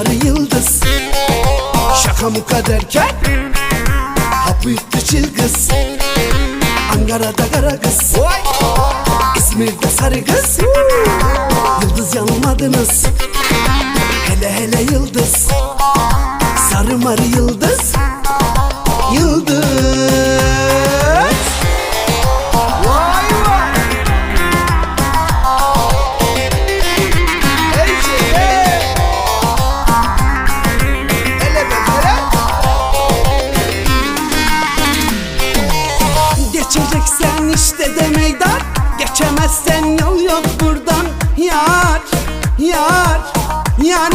sarı yıldız. Şaka muka derken Ha büyüklü çılgız. Ankara'da kara kız. İzmir'de sarı kız. Yıldız yanılmadınız Hele hele yıldız. Sarı marı yıldız. Geçeceksen işte de meydan. Geçemezsen yol yok buradan. Yar, yar, yar,